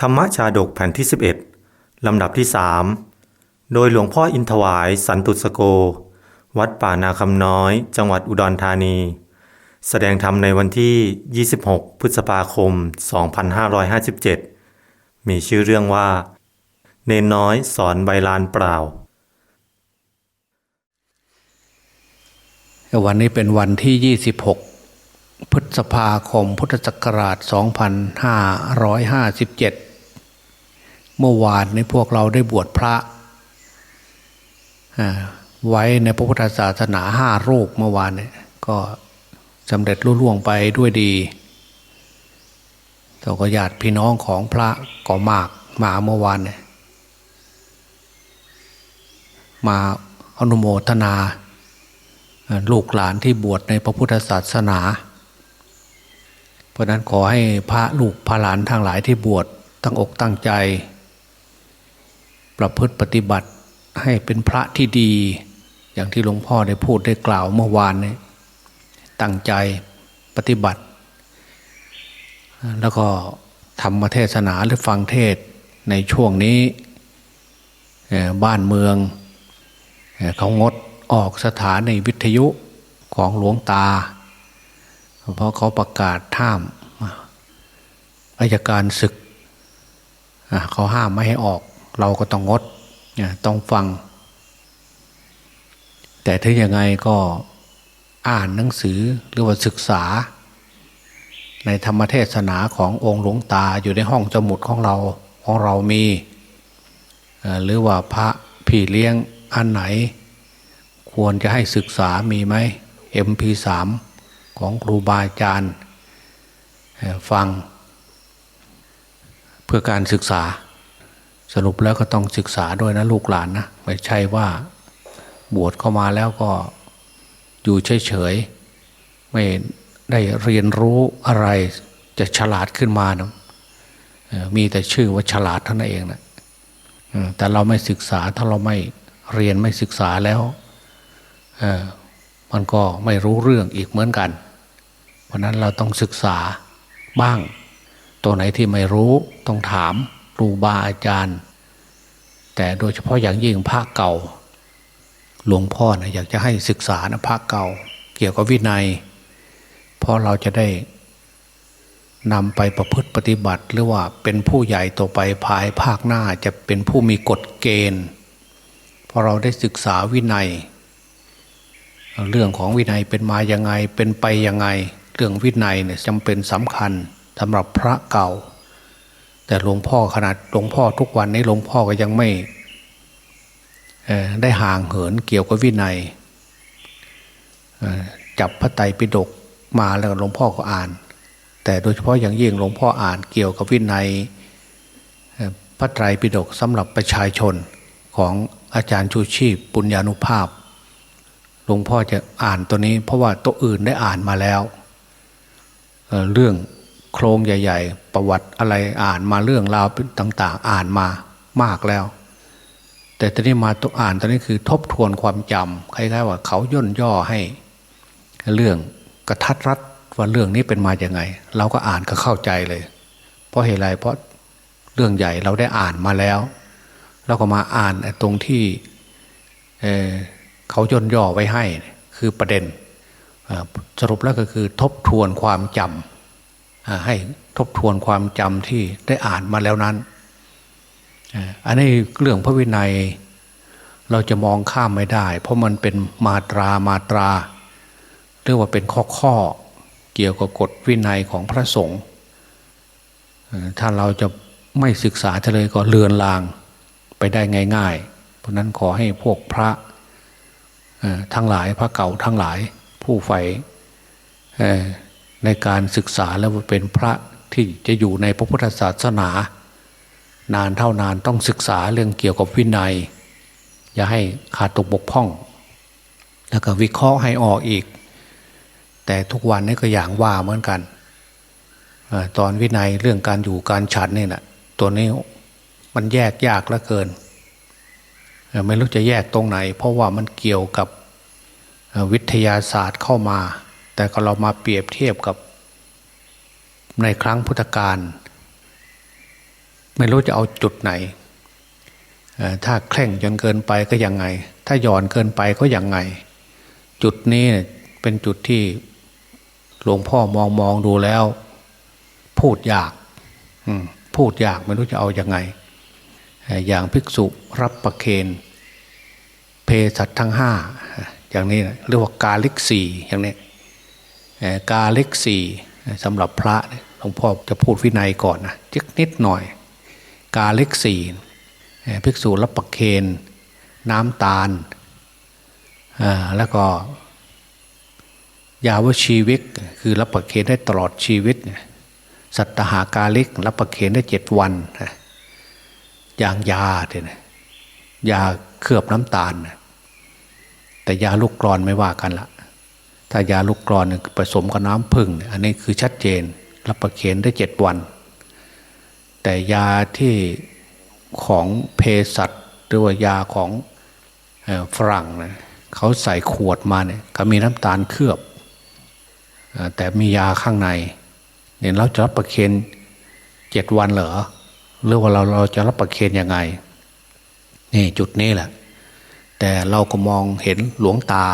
ธรรมชาดกแผ่นที่ 11 ลำดับที่ 3 โดยหลวงพ่ออินทวายสันตุสโก วัดป่านาคำน้อย จังหวัดอุดรธานี แสดงธรรมในวันที่ 26 พฤษภาคม 2557 มีชื่อเรื่องว่า เนนน้อยสอนใบลานเปล่า วันนี้เป็นวันที่ 26 พฤษภาคม พุทธศักราช 2557 เมื่อวานในพวกเราได้บวชพระไว้ในพระพุทธศาสนาห้ารูปเมื่อวานเนี่ยก็สำเร็จรุ่ล่วงไปด้วยดีแต่ก็ญาติพี่น้องของพระก็มากมาเมื่อวานเนี่ยมาอนุโมทนา ลูกหลานที่บวชในพระพุทธศาสนา เพราะนั้นขอให้พระลูกพระหลานทั้งหลายที่บวชตั้งอกตั้งใจ ประพฤติปฏิบัติให้เป็นพระที่ดี อย่างที่หลวงพ่อได้พูดได้กล่าวเมื่อวานนี้ตั้งใจปฏิบัติ แล้วก็ทำมาเทศนาหรือฟังเทศในช่วงนี้บ้านเมืองเขางดออกสถานในวิทยุของหลวงตา เพราะเขาประกาศห้ามอายการศึกเขาห้ามไม่ให้ออก เราก็ต้องงดต้องฟัง แต่ถึงยังไงก็อ่านหนังสือหรือว่าศึกษา ในธรรมเทศนาขององค์หลวงตาอยู่ในห้องสมุดของเราของเรามีหรือว่าพระพี่เลี้ยงอันไหน ควรจะให้ศึกษามีไหม MP3 ของครูบาอาจารย์ฟังเพื่อการศึกษา สรุปแล้วก็ต้องศึกษาด้วยนะลูกหลานนะไม่ใช่ว่าบวชเข้ามาแล้วก็อยู่เฉยๆไม่ได้เรียนรู้อะไรจะฉลาดขึ้นมานะมีแต่ชื่อว่าฉลาดเท่านั้นเองนะแต่เราไม่ศึกษาถ้าเราไม่เรียนไม่ศึกษาแล้วมันก็ไม่รู้เรื่องอีกเหมือนกัน เพราะนั้นเราต้องศึกษาบ้าง ตัวไหนที่ไม่รู้ต้องถาม รูบาอาจารย์ แต่โดยเฉพาะอย่างยิ่งภาคเก่า หลวงพ่อนะอยากจะให้ศึกษานะภาคเก่า เกี่ยวกับวินัย เพราะเราจะได้นำไปประพฤติปฏิบัติ หรือว่าเป็นผู้ใหญ่ต่อไปภายภาคหน้าจะเป็นผู้มีกฎเกณฑ์พอเราได้ศึกษาวินัย เรื่องของวินัยเป็นมาอย่างไงเป็นไปอยังไง เรื่องวินัยเนี่ยจำเป็นสำคัญสำหรับพระเก่า แต่หลวงพ่อขนาดหลวงพ่อทุกวันนี้หลวงพ่อก็ยังไม่ได้ห่างเหินเกี่ยวกับวินัยจับพระไตรปิฎกมาแล้วหลวงพ่อก็อ่าน แต่โดยเฉพาะอย่างยิ่งหลวงพ่ออ่านเกี่ยวกับวินัยพระไตรปิฎกสำหรับประชาชนของอาจารย์ชูชีพปุญญานุภาพ หลวงพ่อจะอ่านตัวนี้เพราะว่าตัวอื่นได้อ่านมาแล้วเเรื่อง โครงใหญ่ ๆ ประวัติอะไรอ่านมาเรื่องราวต่าง ๆ อ่านมามากแล้ว แต่ตอนนี้มาตัวอ่านตอนนี้คือทบทวนความจำคล้ายๆว่าเขาย่นย่อให้เรื่องกระทัดรัดว่าเรื่องนี้เป็นมาอย่างไง เราก็อ่านก็เข้าใจเลย เพราะเหตุไรเพราะเรื่องใหญ่เราได้อ่านมาแล้ว เราก็มาอ่านตรงที่เเขาย่นย่อไว้ให้ คือประเด็นสรุปแล้วก็คือทบทวนความจำ ให้ทบทวนความจำที่ได้อ่านมาแล้วนั้น อันนี้เรื่องพระวินัยเราจะมองข้ามไม่ได้ เพราะมันเป็นมาตรามาตราเรียกว่าเป็นข้อข้อเกี่ยวกับกฎวินัยของพระสงฆ์ถ้าเราจะไม่ศึกษาเลยก็เลือนลางไปได้ง่าย ๆ เพราะนั้นขอให้พวกพระทั้งหลายพระเก่าทั้งหลายผู้ใฝ่ ในการศึกษาแล้วเป็นพระที่จะอยู่ในพระพุทธศาสนา นานเท่านานต้องศึกษาเรื่องเกี่ยวกับวินัย อย่าให้ขาดตกบกพร่อง แล้วก็วิเคราะห์ให้ออกอีก แต่ทุกวันนี้ก็อย่างว่าเหมือนกันตอนวินัยเรื่องการอยู่การฉันนี่แหละตัวนี้มันแยกยากเหลือเกิน ไม่รู้จะแยกตรงไหน เพราะว่ามันเกี่ยวกับวิทยาศาสตร์เข้ามา แต่ก็เรามาเปรียบเทียบกับในครั้งพุทธกาลไม่รู้จะเอาจุดไหน ถ้าเคร่งจนเกินไปก็ยังไง ถ้าหย่อนเกินไปก็ยังไง จุดนี้เป็นจุดที่หลวงพ่อมองมองดูแล้ว พูดยากพูดยากไม่รู้จะเอาอยัางไง อย่างภิกษุรับประเคนเพสัตทั้งห้าอย่างนี้นะเรียกว่ากาลิกสี่อย่างนี้ กาเลิกสี่สำหรับพระหลวงพ่อจะพูดวินัยก่อนนะจิกนิดหน่อย กาเลิกสี่ภิกษุรับประเคนน้ำตาลแล้วก็ยาวชีวิตคือรับประเคนได้ตลอดชีวิต สัตหากาลิกรับประเคนได้เจ็ดวันอย่างยาเนี่ยยาเคลือบน้ำตาล แต่ยาลูกกรอนไม่ว่ากันละ ถ้ายาลูกกรอนเนี่ยผสมกับน้ำผึ้งอันนี้คือชัดเจน รับประเคนได้เจ็ดวัน แต่ยาที่ของเภสัชหรือว่ายาของฝรั่งนะเขาใส่ขวดมาเนี่ยก็มีน้ำตาลเคลือบ แต่มียาข้างในเนี่ยเราจะรับประเคนเจ็ดวันเหรอหรือว่าเราเราจะรับประเคนยังไงนี่จุดนี้แหละ แต่เราก็มองเห็นหลวงตา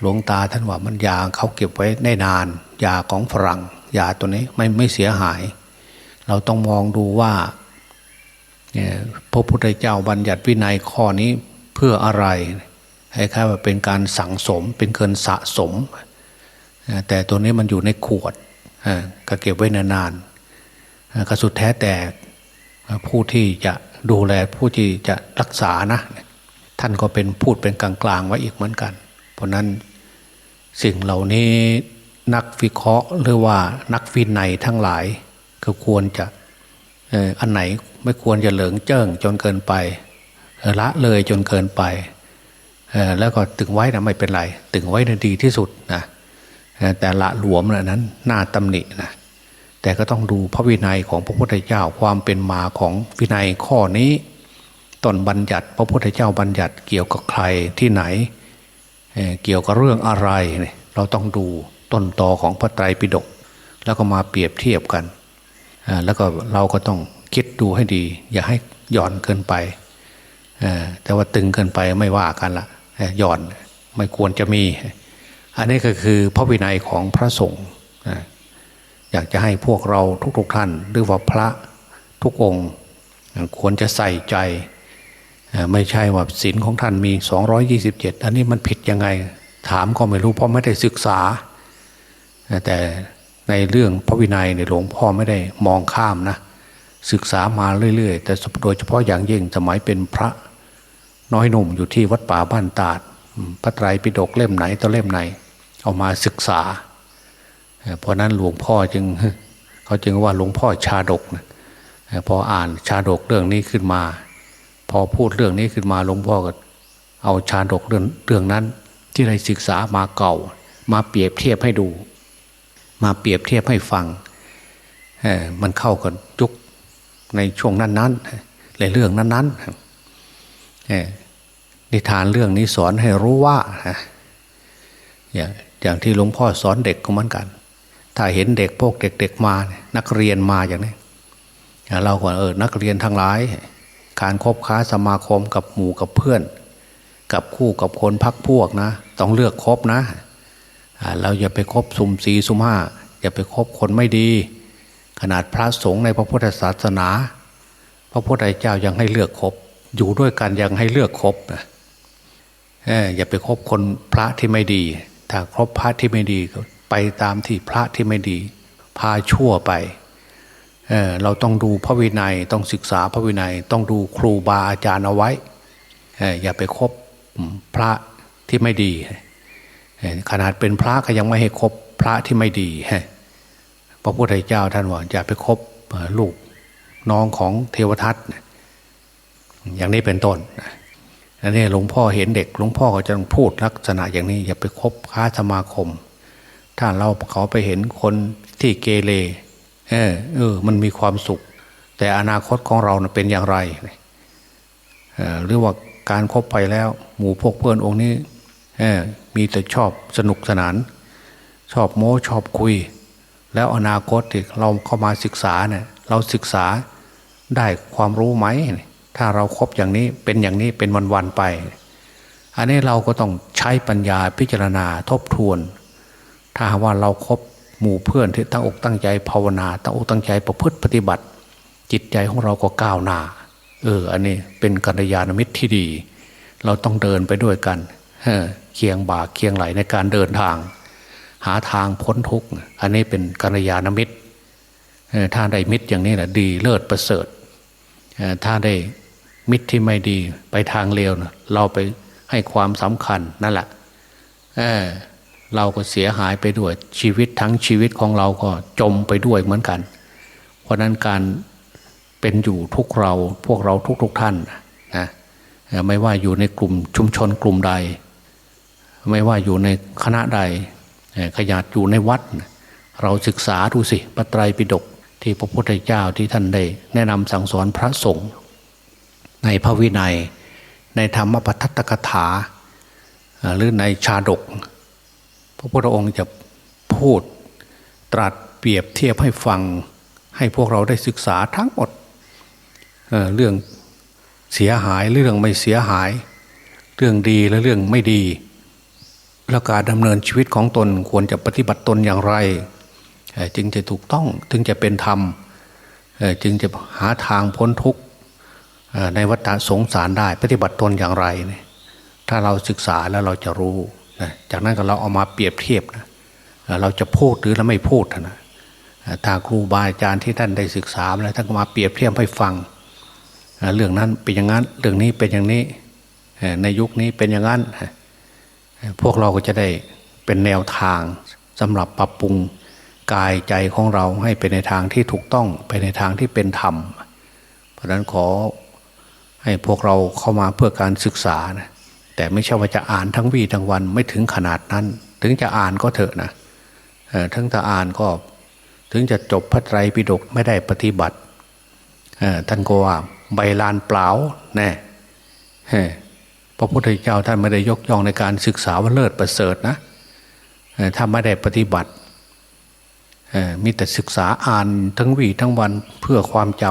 หลวงตาท่านว่ามันยาเขาเก็บไว้ได้นาน ยาของฝรั่งยาตัวนี้ไม่ไม่เสียหาย เราต้องมองดูว่าพระพุทธเจ้าบัญญัติวินัยข้อนี้เพื่ออะไรให้ค่ายๆว่าเป็นการสั่งสมเป็นเกินสะสม แต่ตัวนี้มันอยู่ในขวดก็เก็บไว้นานๆอ่าก็สุดแท้แต่ผู้ที่จะดูแลผู้ที่จะรักษานะ ท่านก็เป็นพูดเป็นกลางๆไว้อีกเหมือนกัน เพราะนั้นสิ่งเหล่านี้นักวิเคราะห์หรือว่านักวินัยทั้งหลายก็ควรจะอันไหนไม่ควรจะเหลิงเจิ้งจนเกินไปละเลยจนเกินไปแล้วก็ตึงไว้นะไม่เป็นไร ตึงไว้นะดีที่สุดนะแต่ละหลวมนะนั้นน่าตำหนินะแต่ก็ต้องดูพระวินัยของพระพุทธเจ้าความเป็นมาของวินัยข้อนี้ต้นบัญญัติ พระพุทธเจ้าบัญญัติเกี่ยวกับใครที่ไหน เกี่ยวกับเรื่องอะไร เราต้องดูต้นตอของพระไตรปิฎกแล้วก็มาเปรียบเทียบกัน แล้วก็เราก็ต้องคิดดูให้ดี อย่าให้หย่อนเกินไป แต่ว่าตึงเกินไปไม่ว่ากันละหย่อนไม่ควรจะมี อันนี้ก็คือพระวินัยของพระสงฆ์อยากจะให้พวกเราทุกๆท่าน หรือว่าพระทุกองค์ ควรจะใส่ใจ ไม่ใช่ว่าศีลของท่านมี 227 อันนี้มันผิดยังไง ถามก็ไม่รู้เพราะไม่ได้ศึกษา แต่ในเรื่องพระวินัยเนี่ยหลวงพ่อไม่ได้มองข้ามนะ ศึกษามาเรื่อย ๆ แต่โดยเฉพาะอย่างยิ่งสมัยเป็นพระน้อยหนุ่มอยู่ที่วัดป่าบ้านตาด พระไตรปิฎกเล่มไหนต่อเล่มไหน เอามาศึกษา เพราะนั้นหลวงพ่อจึงเขาจึงว่าหลวงพ่อชาดกนะพออ่านชาดกเรื่องนี้ขึ้นมา พอพูดเรื่องนี้ขึ้นมาหลวงพ่อก็เอาชาดกเรื่องเรื่องนั้น ที่ได้ศึกษามาเก่า มาเปรียบเทียบให้ดู มาเปรียบเทียบให้ฟังเออมันเข้ากับยุคในช่วงนั้นๆในเรื่องนั้นๆนิทานเรื่องนี้สอนให้รู้ว่าอย่างที่หลวงพ่อสอนเด็กก็เหมือนกัน ถ้าเห็นเด็กพวกเด็ก ๆมา นักเรียนมาอย่างนี้เราก็เออนักเรียนทั้งหลาย การคบค้าสมาคมกับหมู่กับเพื่อน กับคู่กับคนพักพวกนะ ต้องเลือกคบนะเราอย่าไปคบสุ่มสีสุ่มห้าอย่าไปคบคนไม่ดี ขนาดพระสงฆ์ในพระพุทธศาสนา พระพุทธเจ้ายังให้เลือกคบ อยู่ด้วยกันยังให้เลือกคบนะอย่าไปคบคนพระที่ไม่ดี ถ้าคบพระที่ไม่ดี ไปตามที่พระที่ไม่ดี พาชั่วไป เราต้องดูพระวินัยต้องศึกษาพระวินัย ต้องดูครูบาอาจารย์เอาไว้อย่าไปคบพระที่ไม่ดี ขนาดเป็นพระก็ยังไม่ให้คบพระที่ไม่ดีฮพระพุทธเจ้าท่านว่าอย่าไปคบลูกน้องของเทวทัตอย่างนี้เป็นต้นอันนี้หลวงพ่อเห็นเด็กหลวงพ่อก็จะพูดลักษณะอย่างนี้ อย่าไปคบค้าสมาคม ถ้าเราเขาไปเห็นคนที่เกเร เออเออ มันมีความสุข แต่อนาคตของเรานะเป็นอย่างไรเออหรือว่าการครบไปแล้ว หมู่พวกเพื่อนองค์นี้เออมีแต่ชอบสนุกสนาน ชอบโม้ชอบคุย แล้วอนาคตที่เราเข้ามาศึกษาเนี่ยเราศึกษาได้ความรู้ไหม ถ้าเราครบอย่างนี้เป็นอย่างนี้เป็นวันๆไป อันนี้เราก็ต้องใช้ปัญญาพิจารณาทบทวน ถ้าว่าเราครบ หมู่เพื่อนที่ตั้งอกตั้งใจภาวนาตั้งอกตั้งใจประพฤติปฏิบัติ จิตใจของเราก็ก้าวหน้าเอออันนี้เป็นกัลยาณมิตรที่ดี เราต้องเดินไปด้วยกันเคียงบ่าเคียงไหลในการเดินทาง หาทางพ้นทุกข์อันนี้เป็นกัลยาณมิตรถ้าได้มิตรอย่างนี้แหละดีเลิศประเสริฐถ้าได้มิตรที่ไม่ดีไปทางเลวเราไปให้ความสำคัญนั่นแหละ เราก็เสียหายไปด้วยชีวิตทั้งชีวิตของเราก็จมไปด้วยเหมือนกัน เพราะนั้นการเป็นอยู่ทุกเราพวกเราทุกๆทท่านนะไม่ว่าอยู่ในกลุ่มชุมชนกลุ่มใด ไม่ว่าอยู่ในคณะใดขยันอยู่ในวัด เราศึกษาดูสิพระไตรปิฎกที่พระพุทธเจ้าที่ท่านได้ แนะนำสั่งสอนพระสงฆ์ในพระวินัย ในธรรมปทัตตกถา หรือในชาดก ระพุทธองค์จะพูดตรัสเปรียบเทียบให้ฟัง ให้พวกเราได้ศึกษาทั้งหมดเเรื่องเสียหายเรื่องไม่เสียหาย เรื่องดีและเรื่องไม่ดี แล้วการดำเนินชีวิตของตนควรจะปฏิบัติตนอย่างไร จึงจะถูกต้องจึงจะเป็นธรรมจึงจะหาทางพ้นทุกข์ในวัฏสงสารได้ปฏิบัติตนอย่างไรเนี่ยถ้าเราศึกษาแล้วเราจะรู้ จากนั้นก็เราเอามาเปรียบเทียบนะเราจะพูดหรือเราไม่พูดนะเอ่อถ้าครูบาอาจารย์ที่ท่านได้ศึกษาแล้วท่านก็มาเปรียบเทียบให้ฟัง เรื่องนั้นเป็นอย่างนั้นเรื่องนี้เป็นอย่างนี้ในยุคนี้เป็นอย่างนั้น พวกเราก็จะได้เป็นแนวทางสำหรับปรับปรุงกายใจของเราให้เป็นในทางที่ถูกต้องไปในทางที่เป็นธรรม เพราะฉะนั้นขอให้พวกเราเข้ามาเพื่อการศึกษานะ แต่ไม่ใช่ว่าจะอ่านทั้งวีทั้งวันไม่ถึงขนาดนั้น ถึงจะอ่านก็เถอะนะเอ่อถึงจะอ่านก็ถึงจะจบพระไตรปิฎกไม่ได้ปฏิบัติท่านก็ว่าใบลานเปล่าแน่เฮ้พระพุทธเจ้าท่านไม่ได้ยกย่องในการศึกษาว่าเลิศประเสริฐนะถ้าไม่ได้ปฏิบัติมีแต่ศึกษาอ่านทั้งวีทั้งวันเพื่อความจ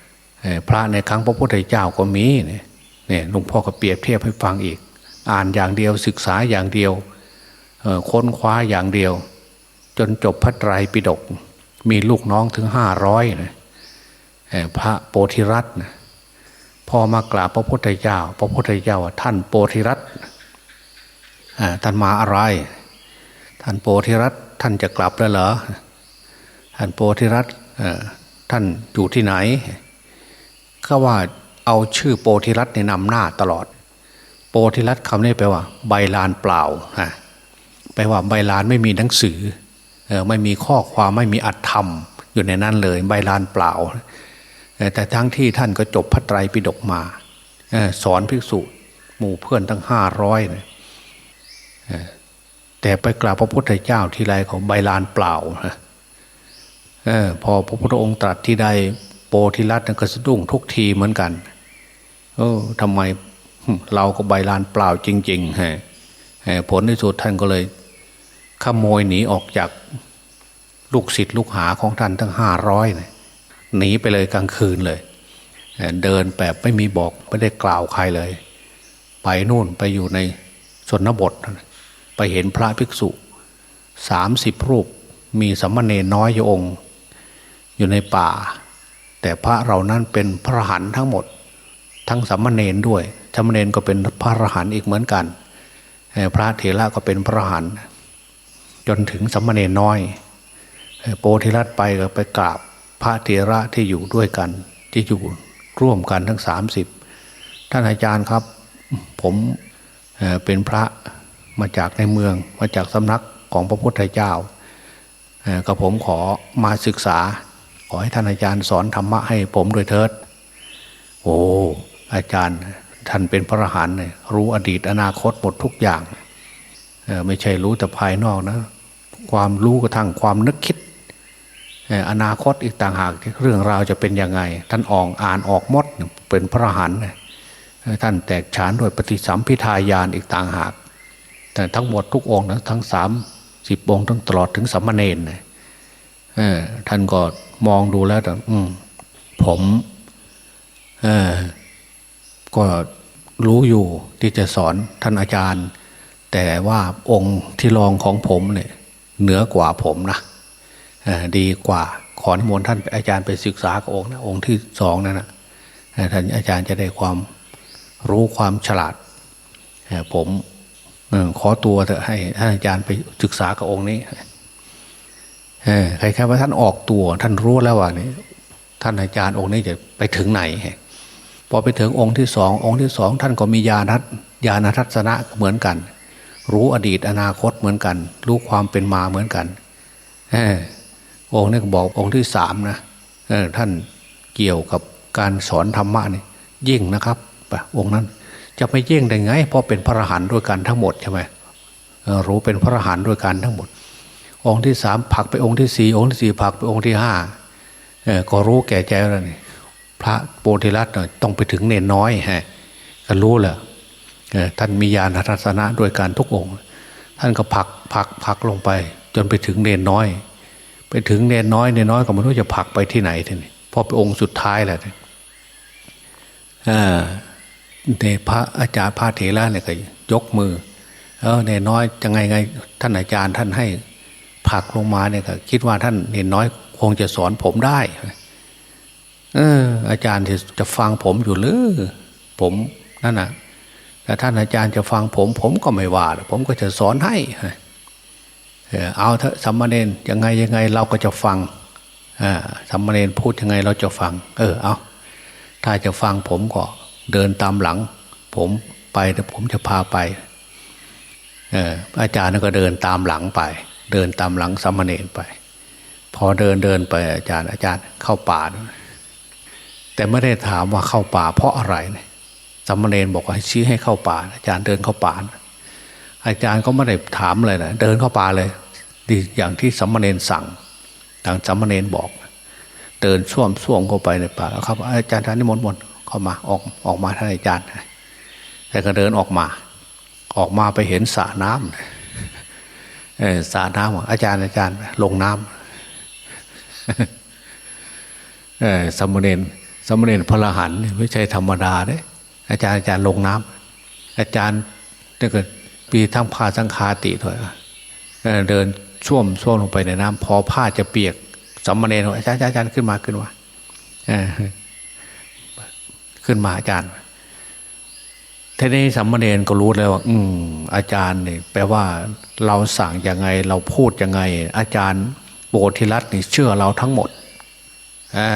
ำพระในครั้งพระพุทธเจ้าก็มีเนี่ย เนี่ยหลวงพ่อก็เปรียบเทียบให้ฟังอีก อ่านอย่างเดียวศึกษาอย่างเดียวค้นคว้าอย่างเดียว จนจบพระไตรปิฎกมีลูกน้องถึงห้าร้อยนะพระโพธิรัตน์นะพอมากราบพระพุทธเจ้า พระพุทธเจ้าท่านโปธิรัตน์ท่านมาอะไร ท่านโปธิรัตน์ท่านจะกลับแล้วเหรอท่านโปธิรัตน์ท่านอยู่ที่ไหนก็ว่า เอาชื่อโปธิรัตน์ในนำหน้าตลอด โปธิรัตน์คำนี้แปลว่า ใบลานเปล่าฮะแปลว่าใบลานไม่มีหนังสือไม่มีข้อความไม่มีอัตธรรม อยู่ในนั้นเลย ใบลานเปล่า แต่ทั้งที่ท่านก็จบพระไตรปิฎกมาสอนภิกษุหมู่เพื่อนตั้งห้าร้อยแต่ไปกราบพระพุทธเจ้าทีไรของใบลานเปล่าพอพระพุทธองค์ตรัสที่ใดโปธิรัตน์ก็สะดุ้งทุกทีเหมือนกัน เออทำไมเราก็ใบลานเปล่าจริงๆฮะผลที่สุดท่านก็เลยขโมยหนีออกจากลูกศิษย์ลูกหาของท่านทั้งห้าร้อยหนีไปเลยกลางคืนเลย เดินแบบไม่มีบอกไม่ได้กล่าวใครเลย ไปนู่นไปอยู่ในชนบท ไปเห็นพระภิกษุสามสิบรูปมีสัมมาเนน้อยอยู่องค์ อยู่ในป่า แต่พระเรานั้นเป็นพระหันทั้งหมด ทั้งสัมมาเนรด้วยสัมมาเนรก็เป็นพระอรหันต์อีกเหมือนกัน พระเถระก็เป็นพระอรหันต์จนถึงสัมมาเนรน้อย โปธิรัตไปก็ไปกราบพระเถระที่อยู่ด้วยกัน ที่อยู่ร่วมกันทั้งสามสิบท่านอาจารย์ครับผมเป็นพระมาจากในเมืองมาจากสำนักของพระพุทธเจ้ากับผมขอมาศึกษา ขอให้ท่านอาจารย์สอนธรรมะให้ผมด้วยเถิด โอ้ อาจารย์ท่านเป็นพระอรหันต์เนี่ยรู้อดีตอนาคตหมดทุกอย่าง ไม่ใช่รู้แต่ภายนอกนะ ความรู้กระทั่งความนึกคิด อนาคตอีกต่างหากเรื่องราวจะเป็นยังไง ท่านอ่อกอ่านออกมดเป็นพระอรหันต์เนี่ยท่านแตกฉานด้วยปฏิสัมพิทายานอีกต่างหาก แต่ทั้งหมดทุกองค์นะทั้งสามสิบองค์ทั้งตลอดถึงสัมมาเนนเนี่ยท่านก็มองดูแล้วแต่ผม เออ ก็รู้อยู่ที่จะสอนท่านอาจารย์ แต่ว่าองค์ที่รองของผมเนี่ยเหนือกว่าผมนะดีกว่าขอนิมนต์ท่านอาจารย์ไปศึกษากับองค์นะองค์ที่สองนั่นนะท่านอาจารย์จะได้ความรู้ความฉลาดผมขอตัวเถอะให้ท่านอาจารย์ไปศึกษากับองค์นี้ใครๆว่าท่านออกตัว ท่านรู้แล้วว่านี่ท่านอาจารย์องค์นี้จะไปถึงไหน พอไปถึงองค์ที่สององค์ที่สองท่านก็มีญาณัตญาณทัศนะเหมือนกัน รู้อดีตอนาคตเหมือนกัน รู้ความเป็นมาเหมือนกันองค์นี้บอกองค์ที่สามนะท่านเกี่ยวกับการสอนธรรมะนี่ยิ่งนะครับปองค์นั้นจะไปยิ่งได้ไง เพราะเป็นพระอรหันต์ด้วยกันทั้งหมดใช่ไหมรู้เป็นพระอรหันต์ด้วยกันทั้งหมด องค์ที่สามผักไปองค์ที่สี่องค์ที่สี่ผักไปองค์ที่ห้าก็รู้แก่ใจแล้วนี่ พระโพธิรัตน์ต้องไปถึงเนนน้อยฮะก็รู้แหละท่านมีญาณทัศนะด้วยการทุกองค์ ท่านก็ผักผักผักลงไป จนไปถึงเนนน้อย ไปถึงเนนน้อยเนนน้อยก็ไม่รู้จะผักไปที่ไหนทีนี้พอไปองค์สุดท้ายแหละในพระอาจารย์พระเถระเนี่ยก็ยกมือเออเนนน้อยจะไงไงท่านอาจารย์ท่านให้ผักลงมาเนี่ยก็คิดว่าท่านเนนน้อยคงจะสอนผมได้ เออ อาจารย์จะจะฟังผมอยู่หรือผมนั่นนะแต่ท่านอาจารย์จะฟังผม ผมก็ไม่ว่าผมก็จะสอนให้เออเอาเถอะสัมมาเนนยังไงยังไงเราก็จะฟังสัมมาเนนพูดยังไงเราจะฟัง เออเอาถ้าจะฟังผมก็เดินตามหลัง ผมไปแต่ผมจะพาไปเอออาจารย์ก็เดินตามหลังไป เดินตามหลังสัมมาเนนไป พอเดินเดินไปอาจารย์ อาจารย์เข้าป่า แต่ไม่ได้ถามว่าเข้าป่า เพราะอะไรนะสัมมาเนนบอกว่าให้ชี้ให้เข้าป่า อาจารย์เดินเข้าป่านะอาจารย์ก็ไม่ได้ถามเลยนะเดินเข้าป่าเลยดีอย่างที่สัมมาเนนสั่งทางสัมมาเนนบอก เดินช่วมช่วมเข้าไปในป่าแล้วครับ อาจารย์ท่านนิมนต์มนเข้ามาออกออกมาท่านอาจารย์แต่ก็เดินออกมา ออกมาไปเห็นสระน้ำเอสระน้ำอาจารย์อาจารย์ ลงน้ำเอสัมมาเนน สมเด็จพระรหันไม่ใช่ธรรมดาเด้อาจารย์อาจารย์ลงน้ำอาจารย์ถ้าเกิดปีทั้งผ้าสังคาติถอยเดินช่วมช่วมลงไปในน้ำพอผ้าจะเปียกสมเด็จอาจารย์อาจารย์ขึ้นมาขึ้นมาขึ้นมาอาจารย์ทีนี้สัมมาเนนก็รู้แล้วว่า อืม อาจารย์เนี่ยแปลว่าเราสั่งยังไง เราพูดยังไง อาจารย์โบธิรัตน์นี่เชื่อเราทั้งหมดอ่า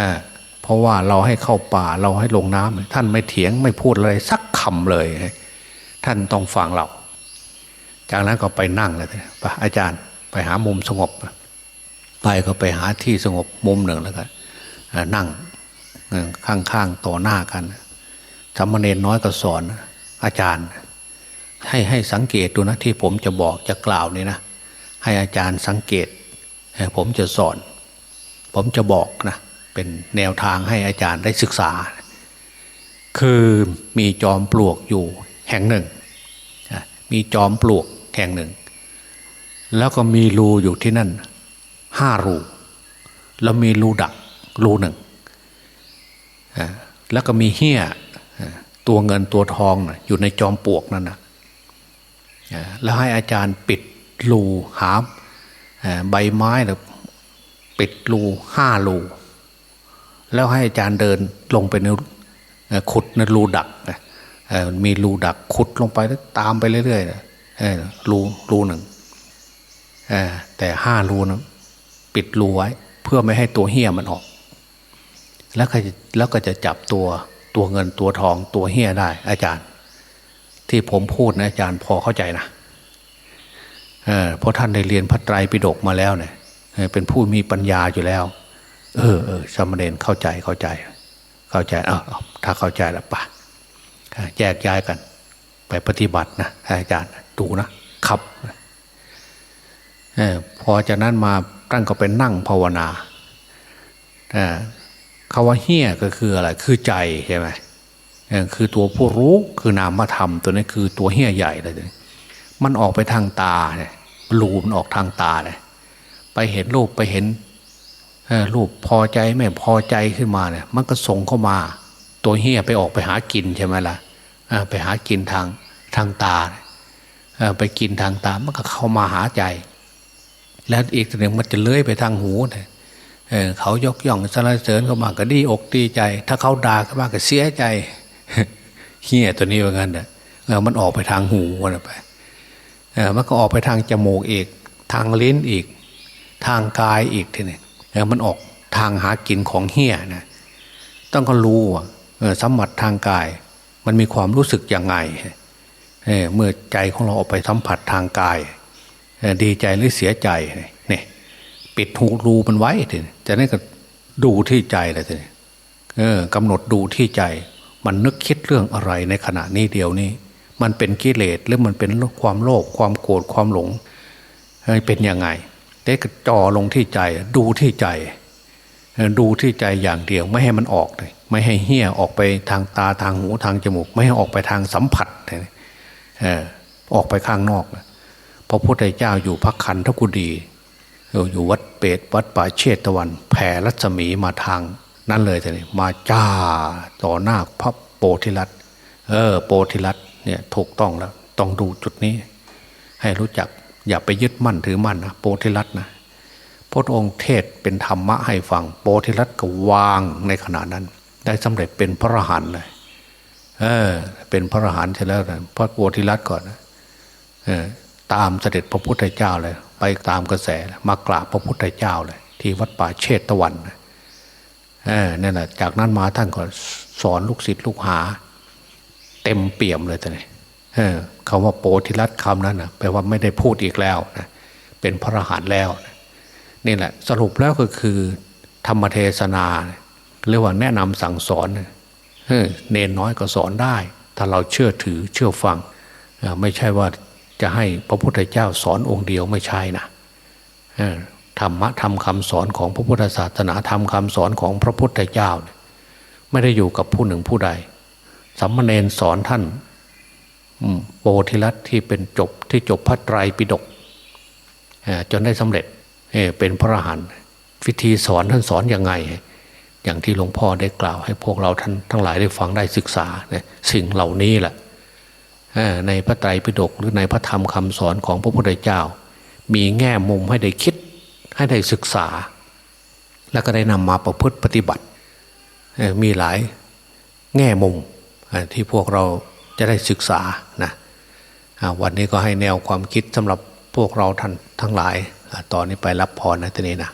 เพราะว่าเราให้เข้าป่าเราให้ลงน้ำท่านไม่เถียงไม่พูดอะไรสักคำเลย ท่านต้องฟังเรา จากนั้นก็ไปนั่งเลยไปอาจารย์ไปหามุมสงบ ไปก็ไปหาที่สงบมุมหนึ่งแล้วก็นั่งข้างๆต่อหน้ากันธรรมเนรน้อยก็สอน อาจารย์ ให้ให้สังเกตดูนะที่ผมจะบอกจะกล่าวนี่นะให้อาจารย์สังเกตผมจะสอน ผมจะบอกนะ เป็นแนวทางให้อาจารย์ได้ศึกษา คือมีจอมปลวกอยู่แห่งหนึ่ง มีจอมปลวกแห่งหนึ่ง แล้วก็มีรูอยู่ที่นั่นห้ารูแล้วมีรูดักรูหนึ่ง แล้วก็มีเหี้ยตัวเงินตัวทองอยู่ในจอมปลวกนั่นนะแล้วให้อาจารย์ปิดรูหาใบไม้หรือปิดรูห้ารู แล้วให้อาจารย์เดินลงไปในขุดในรูดักมีรูดักขุดลงไปแล้วตามไปเรื่อยๆรูรูหนึ่งแต่ห้ารูนะปิดรูไว้ เพื่อไม่ให้ตัวเหี้ยมันออก แล้วก็แล้วก็จะจับตัวตัวเงินตัวทองตัวเหี้ยได้ อาจารย์ ที่ผมพูดนะอาจารย์พอเข้าใจนะเพราะท่านได้เรียนพระไตรปิฎกมาแล้วเนี่ยเป็นผู้มีปัญญาอยู่แล้ว เออเออสมณเณรเข้าใจเข้าใจ เข้าใจเออถ้าเข้าใจแล้วปะแยกย้ายกัน ไปปฏิบัตินะอาจารย์ดูนะครับอพอจากนั้นมาตั้งก็เป็นนั่งภาวนาคาว่าเฮี้ยก็คืออะไร คือใจใช่ไหมคือตัวผู้รู้คือนามธรรม ตัวนี้คือตัวเฮี้ยใหญ่เลยมันออกไปทางตาเนี่ยรูมันออกทางตาเลยไปเห็นรูปไปเห็น รูปพอใจไม่พอใจขึ้นมาเนี่ยมันก็ส่งเข้ามา ตัวเฮียไปออกไปหากินใช่ไหมล่ะอ่าไปหากินทางทางตาไปกินทางตามันก็เข้ามาหาใจ แล้วอีกตัวหนึ่งมันจะเลื้อยไปทางหูเนี่ยเขายกย่องสรรเสริญเข้ามาก็ดีอกดีใจ ถ้าเขาด่าเข้ามาก็เสียใจเฮียตัวนี้ว่างั้นเน่ะเออมันออกไปทางหูมันไปมันก็ออกไปทางจมูกอีก ทางลิ้นอีก ทางกายอีกทีนี้ มันออกทางหากินของเฮียนะต้องก็รู้ว่าสัมผัสทางกาย มันมีความรู้สึกยังไงเออเมื่อใจของเราออกไปสัมผัสทางกาย ดีใจหรือเสียใจเนี่ยปิดหูรูมันไว้ทีจากนั้นก็ดูที่ใจเลยทีนี้เออกำหนดดูที่ใจ มันนึกคิดเรื่องอะไรในขณะนี้เดียวนี้ มันเป็นกิเลสหรือมันเป็นความโลภความโกรธความหลงเฮ้ยเป็นยังไง เด็กจ่อลงที่ใจ ดูที่ใจ ดูที่ใจอย่างเดียวไม่ให้มันออกเลยไม่ให้เหี้ยออกไปทางตาทางหูทางจมูก ไม่ให้ออกไปทางสัมผัสออออกไปข้างนอกพระพุทธเจ้าอยู่พักคันทกุดีอยู่วัดเปตวัดป่าเชตวัน แผ่รัศมีมาทาง นั่นเลยทีนี้มาจ้าต่อหน้าพระโพธิลัตเออโพธิลัตเนี่ยถูกต้องแล้ว ต้องดูจุดนี้ ให้รู้จัก อย่าไปยึดมั่นถือมั่นนะโพธิลัตน์นะพระองค์เทศเป็นธรรมะให้ฟังโพธิลัตน์ก็วางในขณะนั้น ได้สำเร็จเป็นพระอรหันต์เลยเออ เป็นพระอรหันต์ใช่แล้วนะพระโพธิลัตน์ก่อนนะเออตามเสด็จพระพุทธเจ้าเลย ไปตามกระแสมากราบพระพุทธเจ้าเลย ที่วัดป่าเชตะวันนะเออนั่นแหละจากนั้นมาท่านก็สอนลูกศิษย์ลูกหา เต็มเปี่ยมเลยท่านนี่ คำว่าโปธิรัตคำนั้นนะแปลว่าไม่ได้พูดอีกแล้วนะเป็นพระอรหันต์แล้วนะนี่แหละสรุปแล้วก็คือ ธรรมเทศนาเรียกว่าแนะนำสั่งสอนเออเนนน้อยก็สอนได้ ถ้าเราเชื่อถือเชื่อฟัง ไม่ใช่ว่าจะให้พระพุทธเจ้าสอนองค์เดียวไม่ใช่นะธรรมะธรรมคำสอนของพระพุทธศาสนาธรรมคำสอนของพระพุทธเจ้า ไม่ได้อยู่กับผู้หนึ่งผู้ใดสัมมาเนนสอนท่าน โปธิรัตที่เป็นจบที่จบพระไตรปิฎกจนได้สำเร็จเป็นพระอรหันต์วิธีสอนท่านสอนยังไง อย่างที่หลวงพ่อได้กล่าว ให้พวกเราท่านทั้งหลายได้ฟังได้ศึกษาสิ่งเหล่านี้แหละในพระไตรปิฎกหรือในพระธรรมคำสอนของพระพุทธเจ้า มีแง่มุมให้ได้คิดให้ได้ศึกษา แล้วก็ได้นำมาประพฤติปฏิบัติมีหลายแง่มุมที่พวกเรา จะได้ศึกษานะวันนี้ก็ให้แนวความคิดสำหรับพวกเราท่านทั้งหลายตอนนี้ไปรับพรนะทีนี้นะ